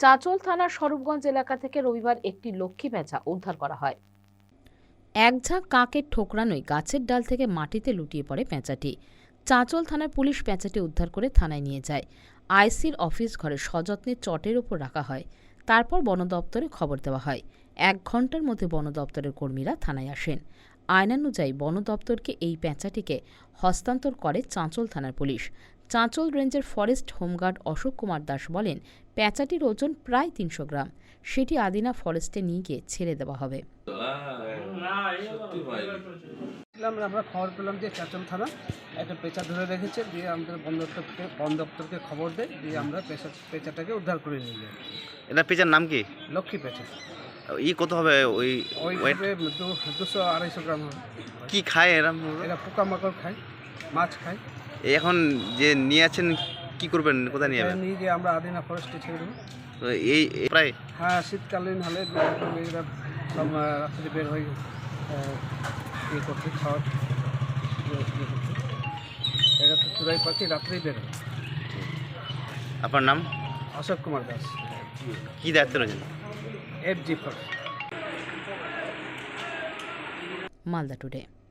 চাঁচল থানার স্বরূপগঞ্জ এলাকা থেকে রবিবার একটি লক্ষ্মী পেঁচা উদ্ধার করা হয়। এক ঝাঁক কাকের ঠোকরানোয় গাছের ডাল থেকে মাটিতে লুটিয়ে পড়ে পেঁচাটি। চাঁচল থানার পুলিশ পেঁচাটি উদ্ধার করে থানায় নিয়ে যায়। আইসির অফিস ঘরে সযত্নে চটের ওপর রাখা হয়। তারপর বন দপ্তরে খবর দেওয়া হয়। এক ঘণ্টার মধ্যে বন দপ্তরের কর্মীরা থানায় আসেন। আইনানুযায়ী বন দপ্তরকে এই পেঁচাটিকে হস্তান্তর করে চাঁচল থানার পুলিশ। চাঁচল রেঞ্জের forest home guard Ashok Kumar Das বলেন প্যাঁচাটির ওজন প্রায় তিনশো গ্রাম। সেটি আদিনা ফরেস্টে নিয়ে গিয়ে ছেড়ে দেওয়া হবে। আমরা খবর পেলাম যে চাচল থানা একটা পেঁচা ধরে রেখেছে দিয়ে আমাদের বন দপ্তরকে বন দপ্তরকে খবর দেয় দিয়ে আমরা পেঁচা পেঁচাটাকে উদ্ধার করে নিয়ে যাই। এটা পেঁচার নাম কি? লক্ষ্মী পেঁচা ই কত হবে ওই ওয়েট দুশো আড়াইশো গ্রাম কি খায় এরা এরা পোকামাকড় খায় মাছ খায়। এখন যে নিয়ে আছেন কি করবেন? কোথায় নিয়ে যাবেন? নিয়ে গিয়ে আমরা আদিনা ফরেস্টে ছেড়ে দেবো। তো এই প্রায়? হ্যাঁ শীতকালীন হলে এরা সব রাত্রে বের হয়ে ইয়ে করতে খাওয়ার ইয়ে এরা তো চুরাই পাখি রাত্রেই বের হয়। আপনার নাম? অশোক কুমার দাস। কি দায়িত্ব রয়েছেন? F G forest Malda today.